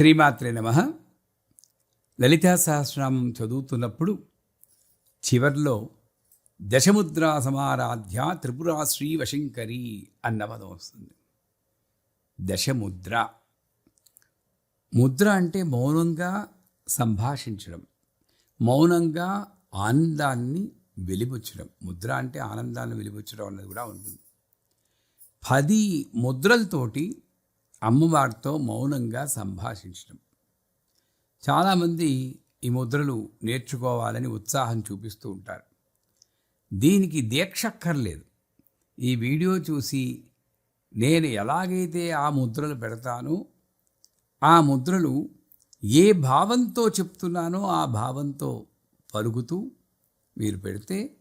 శ్రీమాత్రే నమ. లలితా సహస్రనామం చదువుతున్నప్పుడు చివర్లో దశముద్రా సమారాధ్య త్రిపురా శ్రీ వశంకరి అన్న పదం వస్తుంది. దశముద్ర. ముద్ర అంటే మౌనంగా సంభాషించడం. మౌనంగా ఆనందాన్ని వెలిబుచ్చడం. ముద్ర అంటే ఆనందాన్ని వెలిబుచ్చడం అన్నది కూడా ఉంటుంది. పది ముద్రలతోటి అమ్మవారితో మౌనంగా సంభాషించడం. చాలామంది ఈ ముద్రలు నేర్చుకోవాలని ఉత్సాహం చూపిస్తూ ఉంటారు. దీనికి దీక్షక్కర్లేదు. ఈ వీడియో చూసి నేను ఎలాగైతే ఆ ముద్రలు పెడతానో ఆ ముద్రలు ఏ భావంతో చెప్తున్నానో ఆ భావంతో పలుకుతూ మీరు పెడితే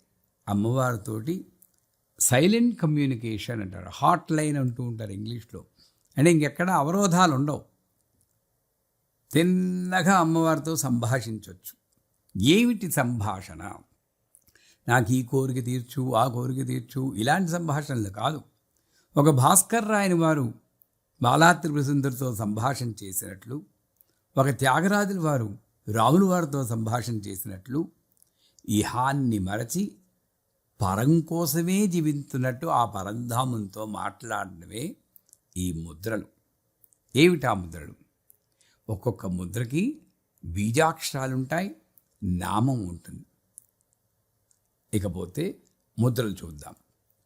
అమ్మవారితోటి సైలెంట్ కమ్యూనికేషన్ అంటారు. హాట్ లైన్ అంటూ ఉంటారు ఇంగ్లీష్లో. అంటే ఇంకెక్కడ అవరోధాలు ఉండవు తిన్నగా అమ్మవారితో సంభాషించవచ్చు ఏమిటి సంభాషణ? నాకు ఈ కోరిక తీర్చు ఆ కోరిక తీర్చు ఇలాంటి సంభాషణలు కాదు. ఒక భాస్కర్ రాయని వారు బాలాత్రిపురసుందరితో సంభాషణ చేసినట్లు ఒక త్యాగరాజుల వారు రాముల వారితో సంభాషణ చేసినట్లు ఇహాన్ని మరచి పరం కోసమే జీవిస్తున్నట్టు ఆ పరంధామంతో మాట్లాడడమే ఈ ముద్రలు. ఏమిటా ముద్రలు? ఒక్కొక్క ముద్రకి బీజాక్షరాలుంటాయి నామం ఉంటుంది. ఇకపోతే ముద్రలు చూద్దాం.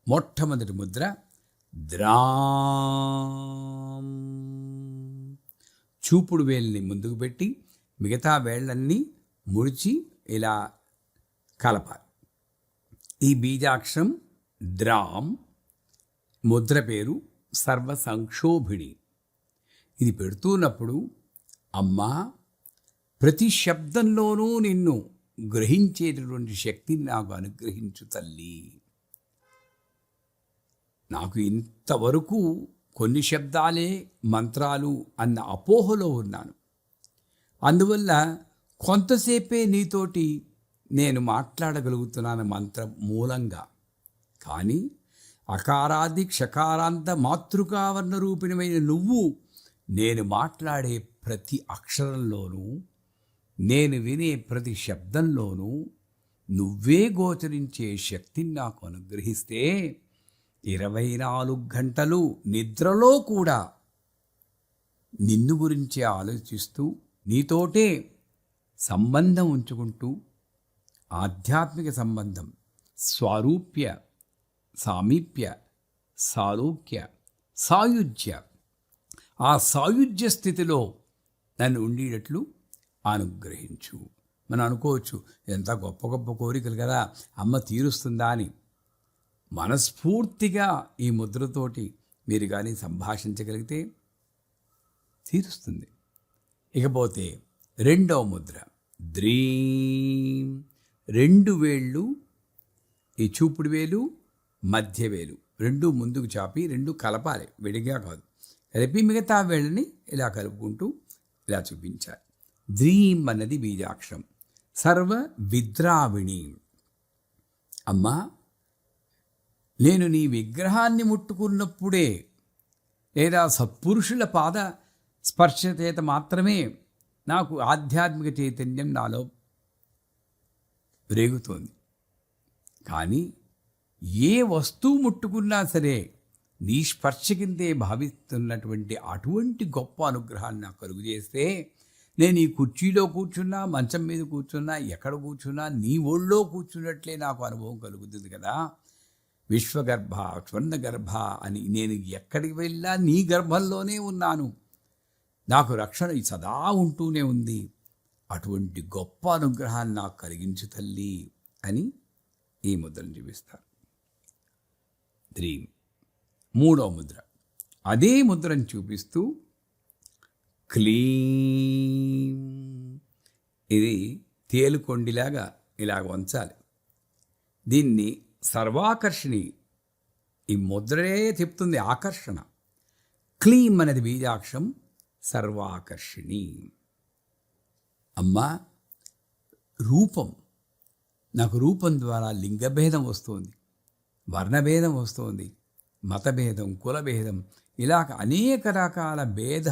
మొట్టమొదటి ముద్ర ద్రాం. చూపుడు వేలిని ముందుకు పెట్టి మిగతా వేళ్ళన్నీ ముడిచి ఇలా కలపాలి. ఈ బీజాక్షరం ద్రాం ముద్ర పేరు సర్వ సంక్షోభిణి ఇది పెడుతున్నప్పుడు అమ్మా ప్రతి శబ్దంలోనూ నిన్ను గ్రహించేటటువంటి శక్తిని నాకు అనుగ్రహించు తల్లి. నాకు ఇంతవరకు కొన్ని శబ్దాలే మంత్రాలు అన్న అపోహలో ఉన్నాను. అందువల్ల కొంతసేపే నీతోటి నేను మాట్లాడగలుగుతున్నాను మంత్రం మూలంగా. కానీ అకారాది క్షకారాంత మాతృకావర్ణ రూపిణమైన నువ్వు నేను మాట్లాడే ప్రతి అక్షరంలోనూ నేను వినే ప్రతి శబ్దంలోనూ నువ్వే గోచరించే శక్తిని నాకు అనుగ్రహిస్తే ఇరవై నాలుగు గంటలు నిద్రలో కూడా నిన్ను గురించి ఆలోచిస్తూ నీతోటే సంబంధం ఉంచుకుంటూ ఆధ్యాత్మిక సంబంధం స్వారూప్య సామీప్య సారూక్య సాయుధ్య ఆ సాయుధ్య స్థితిలో నన్ను ఉండేటట్లు అనుగ్రహించు. మనం అనుకోవచ్చు ఎంత గొప్ప గొప్ప కోరికలు కదా అమ్మ తీరుస్తుందా అని. మనస్ఫూర్తిగా ఈ ముద్రతోటి మీరు కానీ సంభాషించగలిగితే తీరుస్తుంది. ఇకపోతే రెండవ ముద్ర ద్రీ రెండు వేళ్ళు ఈ చూపుడు వేలు మధ్య వేలు రెండు ముందుకు చాపి రెండు కలపాలి. విడిగా కాదు. కలిపి మిగతా వేళ్ళని ఇలా కలుపుకుంటూ ఇలా చూపించాలి. ద్రీం అన్నది బీజాక్షరం. సర్వ విద్రావిణి. అమ్మా నేను నీ విగ్రహాన్ని ముట్టుకున్నప్పుడే లేదా సత్పురుషుల పాద స్పర్శ చేత మాత్రమే నాకు ఆధ్యాత్మిక చైతన్యం నాలో రేగుతోంది. కానీ ఏ వస్తువు ముట్టుకున్నా సరే నీ స్పర్శ కిందే భావిస్తున్నటువంటి అటువంటి గొప్ప అనుగ్రహాన్ని నాకు కలుగు చేస్తే నేను ఈ కుర్చీలో కూర్చున్నా మంచం మీద కూర్చున్నా ఎక్కడ కూర్చున్నా నీ ఒళ్ళో కూర్చున్నట్లే నాకు అనుభవం కలుగుతుంది కదా. విశ్వగర్భ స్వర్ణగర్భ అని నేను ఎక్కడికి వెళ్ళా నీ గర్భంలోనే ఉన్నాను. నాకు రక్షణ సదా ఉంటూనే ఉంది. అటువంటి గొప్ప అనుగ్రహాన్ని నాకు కలిగించు తల్లి అని ఈ ముద్రను చూపిస్తారు. త్రీ. మూడో ముద్ర. అదే ముద్రను చూపిస్తూ క్లీం. ఇది తేలుకొండిలాగా ఇలాగ వంచాలి. దీన్ని సర్వాకర్షణి ఈ ముద్రే చెప్తుంది ఆకర్షణ. క్లీం అనేది బీజాక్షం సర్వాకర్షిణి. అమ్మా రూపం. నాకు రూపం ద్వారా లింగభేదం వస్తుంది. వర్ణభేదం వస్తుంది మతభేదం కులభేదం ఇలాగ అనేక రకాల భేద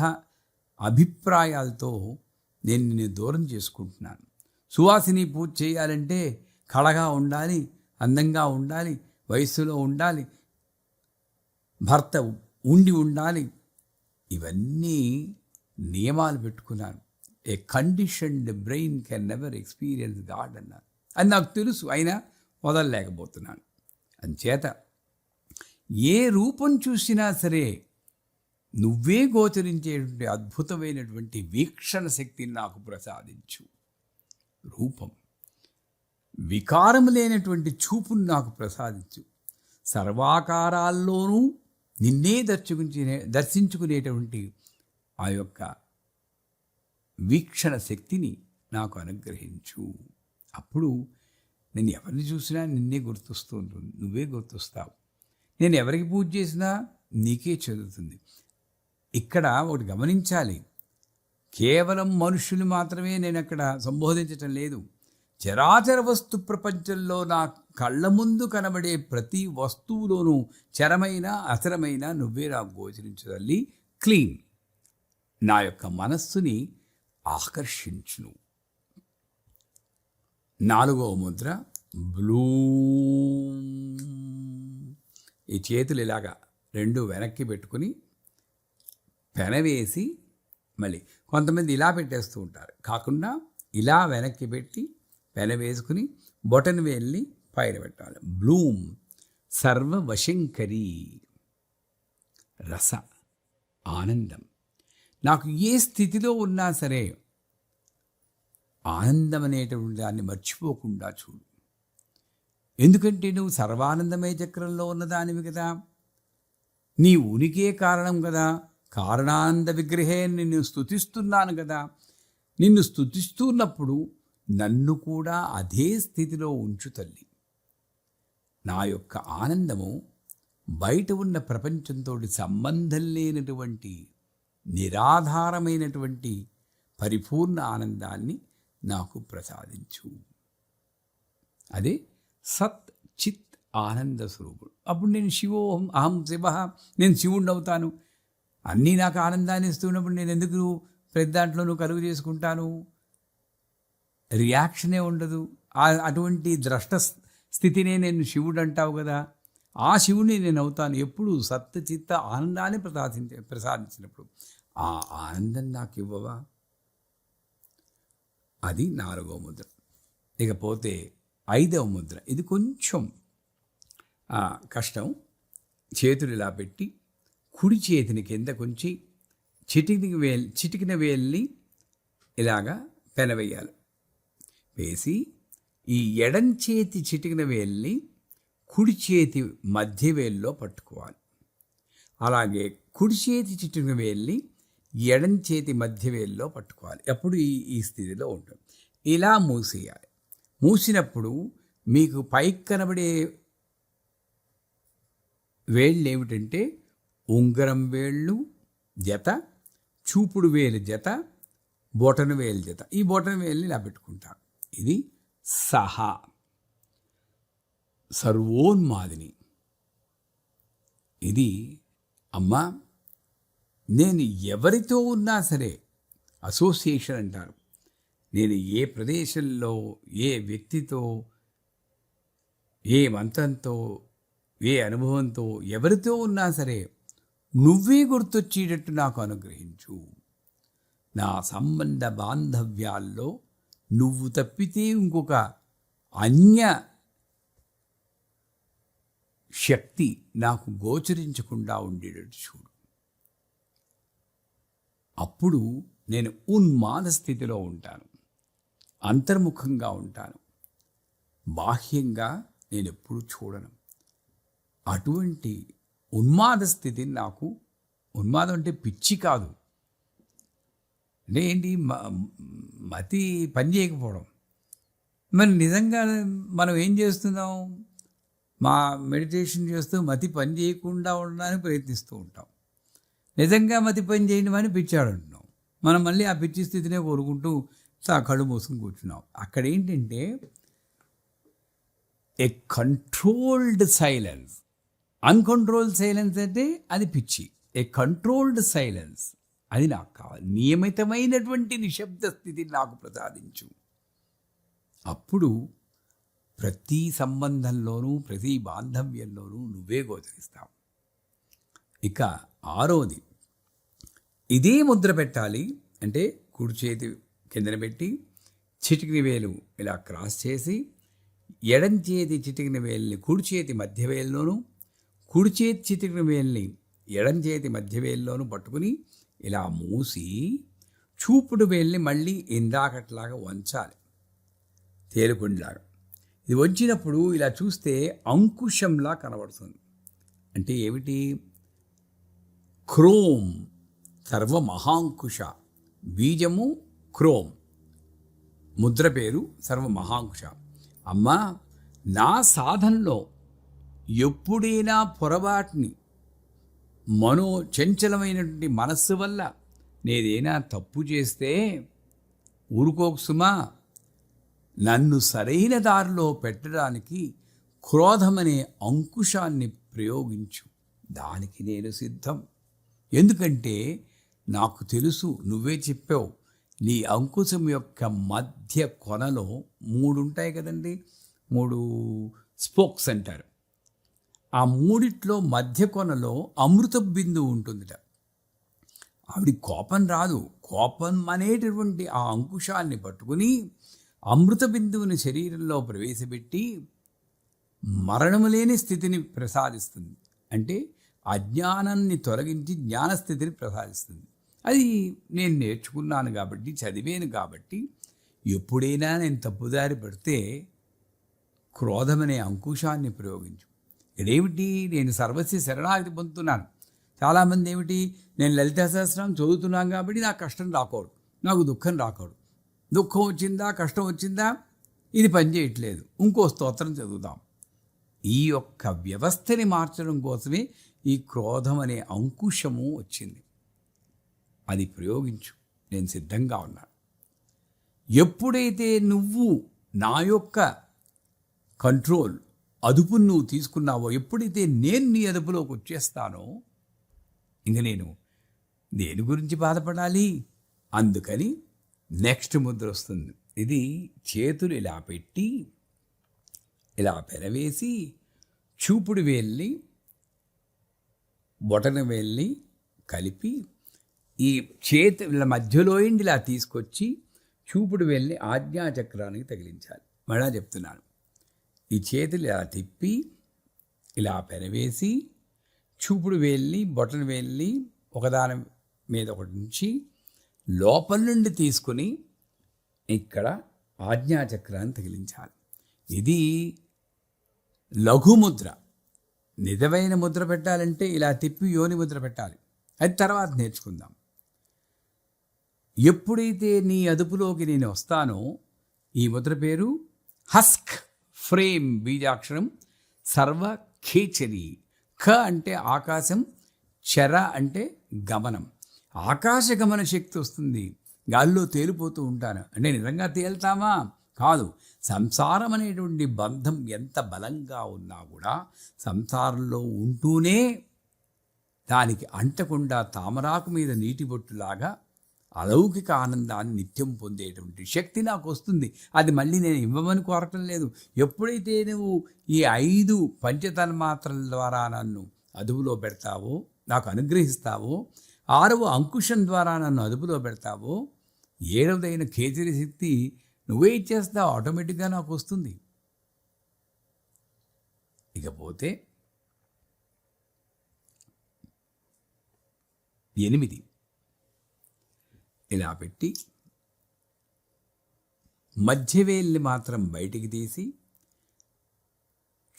అభిప్రాయాలతో నేను నిన్ను దూరం చేసుకుంటున్నాను. సువాసిని పూజ చేయాలంటే కళగా ఉండాలి అందంగా ఉండాలి వయస్సులో ఉండాలి భర్త ఉండి ఉండాలి. ఇవన్నీ నియమాలు పెట్టుకున్నాను. A conditioned brain can never experience God అన్నారు అది నాకు తెలుసు అయినా వదలలేకపోతున్నాను. అంచేత ఏ రూపం చూసినా సరే నువ్వే గోచరించేటువంటి అద్భుతమైనటువంటి వీక్షణ శక్తిని నాకు ప్రసాదించు. రూపం. వికారం లేనటువంటి చూపును నాకు ప్రసాదించు. సర్వాకారాల్లోనూ నిన్నే దర్శించుకునే దర్శించుకునేటువంటి ఆ యొక్క వీక్షణ శక్తిని నాకు అనుగ్రహించు. అప్పుడు నేను ఎవరిని చూసినా నిన్నే గుర్తొస్తూ ఉంటుంది నువ్వే గుర్తొస్తావు. నేను ఎవరికి పూజ చేసినా నీకే చదువుతుంది ఇక్కడ ఒకటి గమనించాలి. కేవలం మనుషులు మాత్రమే నేను అక్కడ సంబోధించటం లేదు. చరాచర వస్తు ప్రపంచంలో నా కళ్ళ ముందు కనబడే ప్రతి వస్తువులోనూ చరమైన అచరమైన నువ్వే నాకు గోచరించదల్లి క్లీన్. నా యొక్క మనస్సుని ఆకర్షించును. నాలుగవ ముద్ర బ్లూ ఈ చేతులు ఇలాగా రెండు వెనక్కి పెట్టుకుని పెనవేసి మళ్ళీ కొంతమంది ఇలా పెట్టేస్తూ ఉంటారు. కాకుండా ఇలా వెనక్కి పెట్టి పెన వేసుకుని బొటన్ వేల్ని పైన పెట్టాలి. బ్లూమ్ సర్వవశంకరి రస ఆనందం. నాకు ఏ స్థితిలో ఉన్నా సరే ఆనందం అనేటువంటి దాన్ని మర్చిపోకుండా చూడు. ఎందుకంటే నువ్వు సర్వానందమయ చక్రంలో ఉన్నదానివి కదా. నీ ఉనికే కారణం కదా. కారణానంద విగ్రహే నిన్ను స్థుతిస్తున్నాను కదా. నిన్ను స్థుతిస్తున్నప్పుడు నన్ను కూడా అదే స్థితిలో ఉంచు తల్లి. నా యొక్క ఆనందము బయట ఉన్న ప్రపంచంతో సంబంధం లేనటువంటి నిరాధారమైనటువంటి పరిపూర్ణ ఆనందాన్ని నాకు ప్రసాదించు. అదే సత్ చిత్ ఆనంద స్వరూపుడు. అప్పుడు నేను శివోహం అహం శివ నేను శివుణ్ణి అవుతాను. అన్నీ నాకు ఆనందాన్ని ఇస్తున్నప్పుడు నేను ఎందుకు ప్రతి దాంట్లోనూ కలుగు చేసుకుంటాను? రియాక్షనే ఉండదు. అటువంటి ద్రష్ట స్థితినే నేను శివుడు అంటావు కదా. ఆ శివుని నేను అవుతాను. ఎప్పుడు సత్త చిత్త ఆనందాన్ని ప్రసాదించ ప్రసాదించినప్పుడు. ఆ ఆనందం నాకు ఇవ్వవా? అది నాలుగవ ముద్ర. ఇకపోతే ఐదవ ముద్ర. ఇది కొంచెం కష్టం. చేతులు ఇలా పెట్టి కుడి చేతిని కింద కొంచి చిటికిన వేల్ చిటికిన వేల్ని ఇలాగా పెనవేయాలి. వేసి ఈ ఎడం చేతి చిటికిన వేల్ని కుడి చేతి మధ్య వేల్లో పట్టుకోవాలి. అలాగే కుడి చేతి చిటికిన వేల్ని ఎడం చేతి మధ్యవేల్లో పట్టుకోవాలి. అప్పుడు ఈ ఈ స్థితిలో ఉంటుంది ఇలా మూసేయాలి. మూసినప్పుడు మీకు పైకి కనబడే వేళ్ళు ఏమిటంటే ఉంగరం వేళ్ళు జత చూపుడు వేలు జత బొటన వేలు జత. ఈ బొటన వేలుని ఇలా పెట్టుకుంటారు ఇది సహా సర్వోన్మాదిని. ఇది అమ్మా నేను ఎవరితో ఉన్నా సరే అసోసియేషన్ అంటారు. నేను ఏ ప్రదేశంలో ఏ వ్యక్తితో ఏ మంతంతో ఏ అనుభవంతో ఎవరితో ఉన్నా సరే నువ్వే గుర్తొచ్చేటట్టు నాకు అనుగ్రహించు. నా సంబంధ బాంధవ్యాల్లో నువ్వు తప్పితే ఇంకొక అన్య శక్తి నాకు గోచరించకుండా ఉండేటట్టు చూడు. అప్పుడు నేను ఉన్మాద స్థితిలో ఉంటాను. అంతర్ముఖంగా ఉంటాను. బాహ్యంగా నేను ఎప్పుడు చూడను. అటువంటి ఉన్మాద స్థితిని నాకు ఉన్మాదం అంటే పిచ్చి కాదు. అంటే ఏంటి మతి పని చేయకపోవడం. మరి నిజంగా మనం ఏం చేస్తున్నాం? మా మెడిటేషన్ చేస్తూ మతి పని చేయకుండా ఉండడానికి ప్రయత్నిస్తూ ఉంటాం. నిజంగా మతి పని చేయడం అని పిచ్చాడు అంటున్నాం మనం మళ్ళీ ఆ పిచ్చి స్థితినే కోరుకుంటూ సా కళ్ళు మూసుకుని కూర్చున్నాం అక్కడ ఏంటంటే a controlled silence uncontrolled silence అంటే అది పిచ్చి. ఏ కంట్రోల్డ్ సైలెన్స్ అది నాకు కావాలి. నియమితమైనటువంటి నిశ్శబ్ద స్థితిని నాకు ప్రసాదించు. అప్పుడు ప్రతి సంబంధంలోనూ ప్రతి బాంధవ్యంలోనూ నువ్వే గోచరిస్తావు. ఇక ఆరోది ఇదే ముద్ర పెట్టాలి అంటే కుడి చేతి కిందన పెట్టి చిటికిన వేలు ఇలా క్రాస్ చేసి ఎడం చేతి చిటికిన వేలిని కుడి చేతి మధ్య వేలులోను కుడి చేతి చిటికిన వేలిని ఎడం చేతి మధ్య వేలులోను పట్టుకుని ఇలా మూసి చూపుడు వేలిని మళ్ళీ ఇందాకట్లాగా వంచాలి. తేలుకుండిలాగా. ఇది వంచినప్పుడు ఇలా చూస్తే అంకుశంలా కనబడుతుంది. అంటే ఏమిటి? క్రోమ్. సర్వ మహాంకుష బీజము క్రోమ్. ముద్ర పేరు సర్వ మహాంకుశ అమ్మా నా సాధనలో ఎప్పుడైనా పొరపాటుని మనో చంచలమైనటువంటి మనస్సు వల్ల నేదైనా తప్పు చేస్తే ఊరుకోకు నన్ను సరైన దారిలో పెట్టడానికి క్రోధమనే అంకుశాన్ని ప్రయోగించు. దానికి నేను సిద్ధం. ఎందుకంటే నాకు తెలుసు నువ్వే చెప్పావు. నీ అంకుశం యొక్క మధ్య కొనలో మూడు ఉంటాయి కదండి? మూడు స్పోక్స్ అంటారు. ఆ మూడిట్లో మధ్య కొనలో అమృత బిందువు ఉంటుందిట. ఆవిడ కోపం రాదు. కోపం అనేటటువంటి ఆ అంకుశాన్ని పట్టుకుని అమృత బిందువుని శరీరంలో ప్రవేశపెట్టి మరణము లేని స్థితిని ప్రసాదిస్తుంది. అంటే అజ్ఞానాన్ని తొలగించి జ్ఞానస్థితిని ప్రసాదిస్తుంది. అది నేను నేర్చుకున్నాను కాబట్టి చదివాను కాబట్టి ఎప్పుడైనా నేను తప్పుదారి పడితే క్రోధమనే అంకుశాన్ని ప్రయోగించు. ఇదేమిటి? నేను సర్వస్వ శరణాగతి పొందుతున్నాను. చాలామంది ఏమిటి? నేను లలిత శాస్త్రం చదువుతున్నాను కాబట్టి నాకు కష్టం రాకూడదు. నాకు దుఃఖం రాకూడదు. దుఃఖం వచ్చిందా? కష్టం వచ్చిందా? ఇది పనిచేయట్లేదు ఇంకో స్తోత్రం చదువుదాం. ఈ యొక్క వ్యవస్థని మార్చడం కోసమే ఈ క్రోధం అనే అంకుశము వచ్చింది. అది ప్రయోగించు. నేను సిద్ధంగా ఉన్నాను. ఎప్పుడైతే నువ్వు నా యొక్క కంట్రోల్ అదుపును నువ్వు తీసుకున్నావో ఎప్పుడైతే నేను నీ అదుపులోకి వచ్చేస్తానో ఇంక నేను దేని గురించి బాధపడాలి? అందుకని నెక్స్ట్ ముద్ర వస్తుంది. ఇది చేతులు ఇలా పెట్టి ఇలా పెరవేసి చూపుడు వేల్ని బొటన వేల్ని కలిపి ఈ చేతుల మధ్యలో ఇలా తీసుకొచ్చి చూపుడు వెళ్ళి ఆజ్ఞాచక్రానికి తగిలించాలి. మళ్ళా చెప్తున్నాను. ఈ చేతులు ఇలా తిప్పి ఇలా పెరవేసి చూపుడు వేల్ని బొటన వేల్ని ఒకదాని మీద ఒకటి నుంచి లోపల నుండి తీసుకుని ఇక్కడ ఆజ్ఞాచక్రాన్ని తగిలించాలి. ఇది లఘుముద్ర. నిజమైన ముద్ర పెట్టాలంటే ఇలా తిప్పి యోని ముద్ర పెట్టాలి. అది తర్వాత నేర్చుకుందాం. ఎప్పుడైతే నీ అదుపులోకి నేను వస్తానో ఈ ముద్ర పేరు హస్క్ ఫ్రేమ్ బీజాక్షరం సర్వ ఖేచరి. ఖ అంటే ఆకాశం చర అంటే గమనం. ఆకాశ గమన శక్తి వస్తుంది. గాల్లో తేలిపోతూ ఉంటాను. అంటే నిజంగా తేల్తామా? కాదు. సంసారం అనేటువంటి బంధం ఎంత బలంగా ఉన్నా కూడా సంసారంలో ఉంటూనే దానికి అంటకుండా తామరాకు మీద నీటి బొట్టులాగా అలౌకిక ఆనందాన్ని నిత్యం పొందేటువంటి శక్తి నాకు వస్తుంది అది మళ్ళీ నేను ఇవ్వమని కోరటం లేదు. ఎప్పుడైతే నువ్వు ఈ ఐదు పంచతన్మాత్రల ద్వారా నన్ను అదుపులో పెడతావో నాకు అనుగ్రహిస్తావో ఆరవ అంకుశం ద్వారా నన్ను అదుపులో పెడతావో ఏడవదైన కేచరి శక్తి నువ్వే ఇచ్చేస్తావు ఆటోమేటిక్గా నాకు వస్తుంది ఇకపోతే ఎనిమిది. ఇలా పెట్టి మధ్య వేల్ని మాత్రం బయటికి తీసి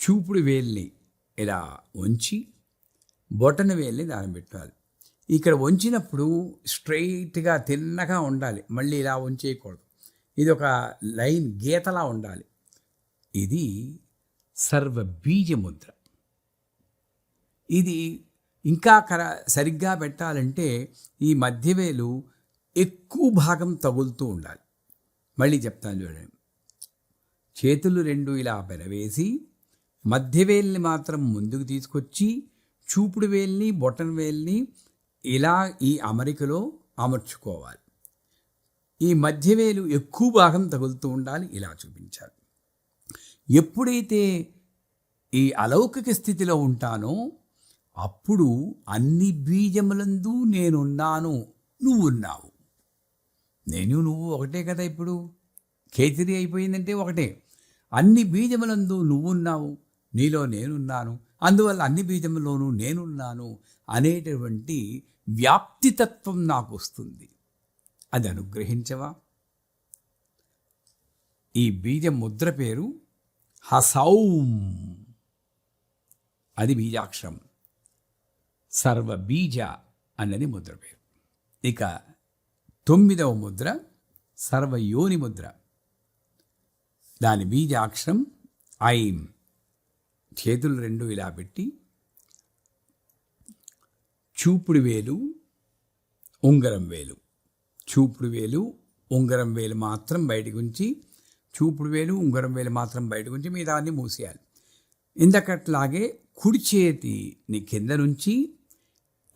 చూపుడు వేల్ని ఇలా ఉంచి బొటన వేల్ని దాని పెట్టాలి. ఇక్కడ వంచినప్పుడు స్ట్రైట్గా తిన్నగా ఉండాలి. మళ్ళీ ఇలా ఉంచేయకూడదు ఇది ఒక లైన్ గీతలా ఉండాలి. ఇది సర్వ బీజముద్ర. ఇది ఇంకా కర సరిగ్గా పెట్టాలంటే ఈ మధ్యవేలు ఎక్కువ భాగం తగులుతూ ఉండాలి. మళ్ళీ చెప్తాను చూడండి. చేతులు రెండు ఇలా పెరవేసి మధ్యవేల్ని మాత్రం ముందుకు తీసుకొచ్చి చూపుడు వేల్ని బొటన్ వేల్ని ఇలా ఈ అమరికలో అమర్చుకోవాలి. ఈ మధ్యవేలు ఎక్కువ భాగం తగులుతూ ఉండాలి ఇలా చూపించాలి. ఎప్పుడైతే ఈ అలౌకిక స్థితిలో ఉంటానో అప్పుడు అన్ని బీజములందు నేనున్నాను నువ్వున్నావు. నేను నువ్వు ఒకటే కదా ఇప్పుడు? కేతిరి అయిపోయిందంటే ఒకటే. అన్ని బీజములందు నువ్వున్నావు నీలో నేనున్నాను అందువల్ల అన్ని బీజములోనూ నేనున్నాను అనేటువంటి వ్యాప్తితత్వం నాకు వస్తుంది అది అనుగ్రహించవా? ఈ బీజం ముద్ర పేరు హసౌం. అది బీజాక్షరం. సర్వ బీజ అన్నది ముద్ర పేరు. ఇక తొమ్మిదవ ముద్ర సర్వయోని ముద్ర. దాని బీజాక్షరం ఐం. చేతులు రెండు ఇలా పెట్టి చూపుడు వేలు ఉంగరం వేలు. చూపుడు వేలు ఉంగరం వేలు మాత్రం బయటకు ఉంచి చూపుడు వేలు ఉంగరం వేలు మాత్రం బయటకు ఉంచి మిగతా మూసేయాలి. ఇందకట్లాగే కుడి చేతిని కింద నుంచి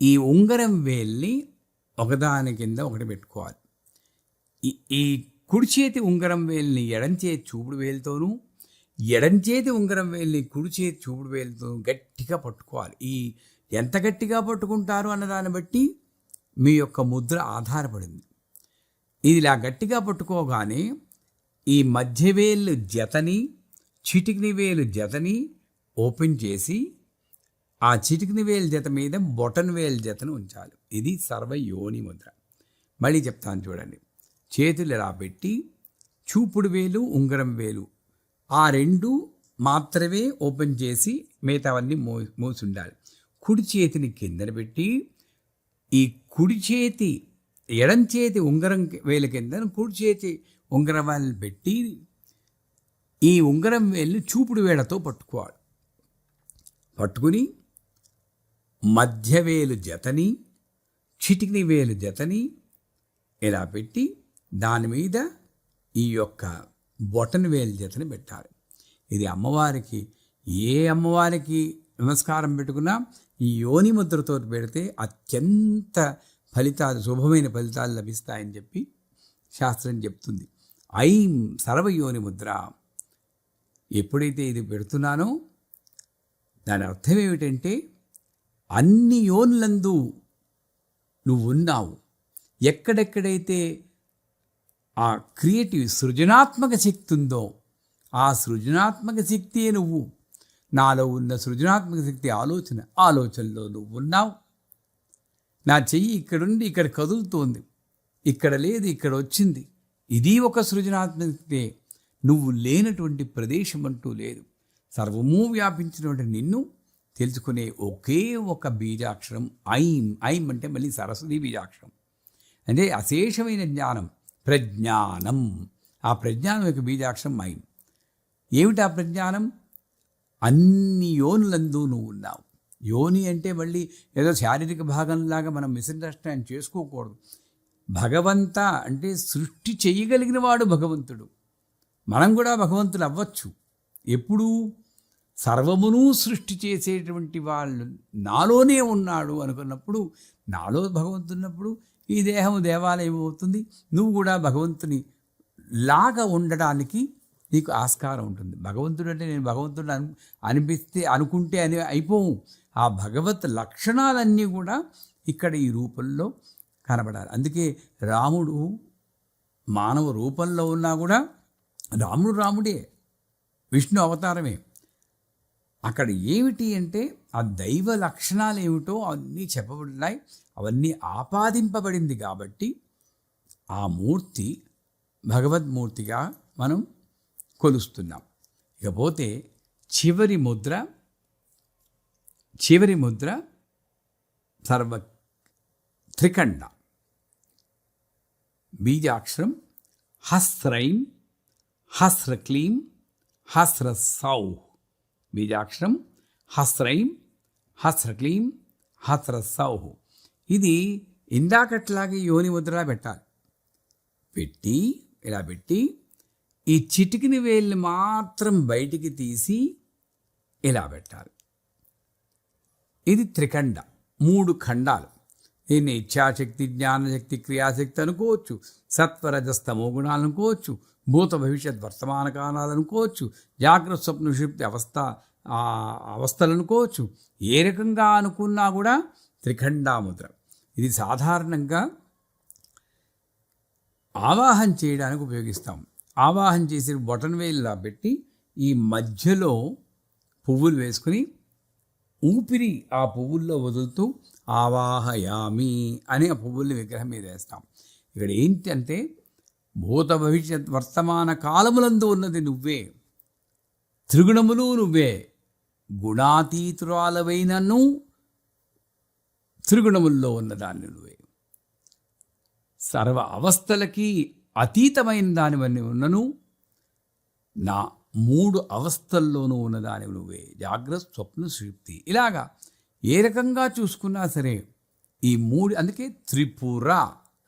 ఈ ఉంగరం వేల్ని ఒకదాని కింద ఒకటి పెట్టుకోవాలి. ఈ ఈ కుడి చేతి ఉంగరం వేల్ని ఎడం చేతి చూపుడు వేలుతోనూ ఎడం చేతి ఉంగరం వేల్ని కుడి చేతి చూపుడు వేలుతో గట్టిగా పట్టుకోవాలి. ఈ ఎంత గట్టిగా పట్టుకుంటారు అన్న దాన్ని బట్టి మీ యొక్క ముద్ర ఆధారపడింది. ఇది ఇలా గట్టిగా పట్టుకోగానే ఈ మధ్యవేలు జతని చిటికిని వేలు జతని ఓపెన్ చేసి ఆ చిటికిని వేలు జత మీద బొటన్ వేలు జతను ఉంచాలి. ఇది సర్వ యోని ముద్ర. మళ్ళీ చెప్తాను చూడండి. చేతులు ఇలా పెట్టి చూపుడు వేలు ఉంగరం వేలు ఆ రెండు మాత్రమే ఓపెన్ చేసి మిగతావన్నీ మో మోసి ఉండాలి కుడి చేతిని కిందన పెట్టి ఈ కుడి చేతి ఎడం చేతి ఉంగరం వేల కింద కుడి చేతి ఉంగరం వేలు పెట్టి ఈ ఉంగరం వేలు చూపుడు వేళతో పట్టుకోవాలి. పట్టుకుని మధ్యవేలు జతని చిటికిని వేలు జతని ఇలా పెట్టి దాని మీద ఈ యొక్క బొటన్ వేలు జతని పెట్టాలి. ఇది అమ్మవారికి ఏ అమ్మవారికి నమస్కారం పెట్టుకున్నా ఈ యోని ముద్రతో పెడితే అత్యంత ఫలితాలు శుభమైన ఫలితాలు లభిస్తాయని చెప్పి శాస్త్రం చెప్తుంది. ఐం సర్వయోని ముద్ర. ఎప్పుడైతే ఇది పెడుతున్నానో దాని అర్థం ఏమిటంటే అన్ని యోన్లందు నువ్వు ఉన్నావు ఎక్కడెక్కడైతే ఆ క్రియేటివ్ సృజనాత్మక శక్తి ఉందో ఆ సృజనాత్మక శక్తియే నువ్వు. నాలో ఉన్న సృజనాత్మక శక్తి ఆలోచన ఆలోచనలో నువ్వు ఉన్నావు నా చెయ్యి ఇక్కడుండి ఇక్కడ కదులుతోంది. ఇక్కడ లేదు ఇక్కడ వచ్చింది. ఇది ఒక సృజనాత్మకతే నువ్వు లేనటువంటి ప్రదేశం అంటూ లేదు. సర్వము వ్యాపించినటువంటి నిన్ను తెలుసుకునే ఒకే ఒక బీజాక్షరం ఐం. ఐం అంటే మళ్ళీ సరస్వతి బీజాక్షరం. అంటే అశేషమైన జ్ఞానం ప్రజ్ఞానం. ఆ ప్రజ్ఞానం యొక్క బీజాక్షరం ఐం. ఏమిటి ఆ ప్రజ్ఞానం? అన్ని యోనులందు నువ్వు ఉన్నావు. యోని అంటే మళ్ళీ ఏదో శారీరక భాగంలాగా మనం మిస్అండర్స్టాండ్ చేసుకోకూడదు. భగవంత అంటే సృష్టి చేయగలిగిన వాడు భగవంతుడు. మనం కూడా భగవంతులు అవ్వచ్చు. ఎప్పుడూ సర్వమును సృష్టి చేసేటువంటి వాళ్ళు నాలోనే ఉన్నాడు అనుకున్నప్పుడు నాలో భగవంతున్నప్పుడు ఈ దేహం దేవాలయం అవుతుంది. నువ్వు కూడా భగవంతుని లాగా ఉండడానికి నీకు ఆస్కారం ఉంటుంది. భగవంతుడు అంటే నేను భగవంతుడు అను అనిపిస్తే అనుకుంటే అని అయిపోవు. ఆ భగవత్ లక్షణాలన్నీ కూడా ఇక్కడ ఈ రూపంలో కనబడాలి. అందుకే రాముడు మానవ రూపంలో ఉన్నా కూడా రాముడు రాముడే. విష్ణు అవతారమే. అక్కడ ఏమిటి అంటే ఆ దైవ లక్షణాలు ఏమిటో అన్నీ చెప్పబడినాయి. అవన్నీ ఆపాదింపబడింది కాబట్టి ఆ మూర్తి భగవద్మూర్తిగా మనం కొలుస్తున్నాం. ఇకపోతే చివరి ముద్ర చివరి ముద్ర సర్వ త్రికండ బీజాక్షరం హస్రైం హస్రక్లీం సౌహ్ బీజాక్షరం హస్రైం హస్రక్లీం హస్రసౌ ఇది ఇందాకట్లాగే యోని ముద్రలా పెట్టాలి. పెట్టి ఇలా పెట్టి ఈ చిటికిని వేళ్ళు మాత్రం బయటికి తీసి ఇలా పెట్టాలి. ఇది త్రికండ మూడు ఖండాలు. దీన్ని ఇచ్ఛాశక్తి జ్ఞానశక్తి క్రియాశక్తి అనుకోవచ్చు. సత్వరజస్తమో గుణాలు అనుకోవచ్చు. భూత భవిష్యత్ వర్తమాన కాలాలు అనుకోవచ్చు. జాగ్రత్త స్వప్న సుషుప్తి అవస్థ అవస్థలు అనుకోవచ్చు. ఏ రకంగా అనుకున్నా కూడా త్రిఖండాముద్ర. ఇది సాధారణంగా ఆవాహం చేయడానికి ఉపయోగిస్తాం. ఆవాహం చేసి బొటన్ వేలులా పెట్టి ఈ మధ్యలో పువ్వులు వేసుకుని ఊపిరి ఆ పువ్వుల్లో వదులుతూ ఆవాహయామి అని పువ్వుల్ని విగ్రహం మీద వేస్తాం. ఇక్కడ ఏంటంటే భూత భవిష్యత్ వర్తమాన కాలములందు ఉన్నది నువ్వే. త్రిగుణములు నువ్వే. గుణాతీతురాలవైనను త్రిగుణముల్లో ఉన్నదాన్ని నువ్వే. సర్వ అవస్థలకి అతీతమైన దానివన్నీ ఉన్నను నా మూడు అవస్థల్లోనూ ఉన్నదాని నువ్వే. జాగ్రత్త స్వప్న సుషుప్తి. ఇలాగా ఏ రకంగా చూసుకున్నా సరే ఈ మూడు అందుకే త్రిపుర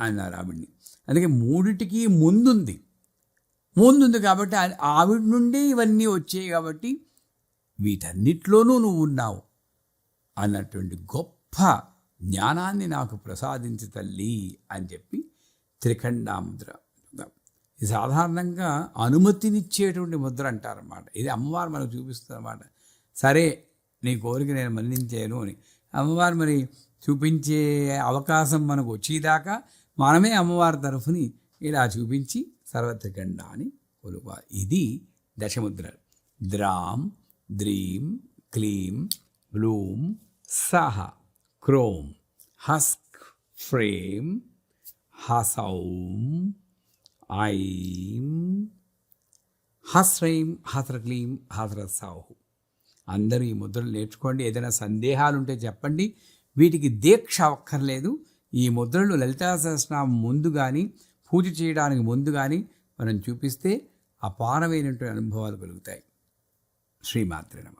అన్నారు ఆవిడ్ని. అందుకే మూడిటికి ముందుంది. ముందుంది కాబట్టి ఆవిడ నుండి ఇవన్నీ వచ్చాయి కాబట్టి వీటన్నిటిలోనూ నువ్వు ఉన్నావు అన్నటువంటి గొప్ప జ్ఞానాన్ని నాకు ప్రసాదించి తల్లి అని చెప్పి త్రిఖండాముద్ర ఇది సాధారణంగా అనుమతినిచ్చేటువంటి ముద్ర అంటారన్నమాట. ఇది అమ్మవారు మనకు చూపిస్తుందన్నమాట సరే నీ కోరిక నేను మన్నించాను అని. అమ్మవారు మరి చూపించే అవకాశం మనకు వచ్చేదాకా మనమే అమ్మవారి తరఫుని ఇలా చూపించి సర్వత్రికండ అని కొలుపాలి ఇది దశముద్ర. ద్రాం ద్రీం క్లీం బ్లూం సహ క్రోం హస్క్ ఫ్రేమ్ హసౌం ఐం హస్రైం హస్రక్లీం హస్రసౌహు అందరూ ఈ ముద్రలు నేర్చుకోండి. ఏదైనా సందేహాలు ఉంటే చెప్పండి. వీటికి దీక్ష అక్కర్లేదు ఈ ముద్రలు లలితా సహస్రనామం ముందు కానీ పూజ చేయడానికి ముందు కానీ మనం చూపిస్తే అపారమైనటువంటి అనుభవాలు కలుగుతాయి. శ్రీమాత్రి నమ.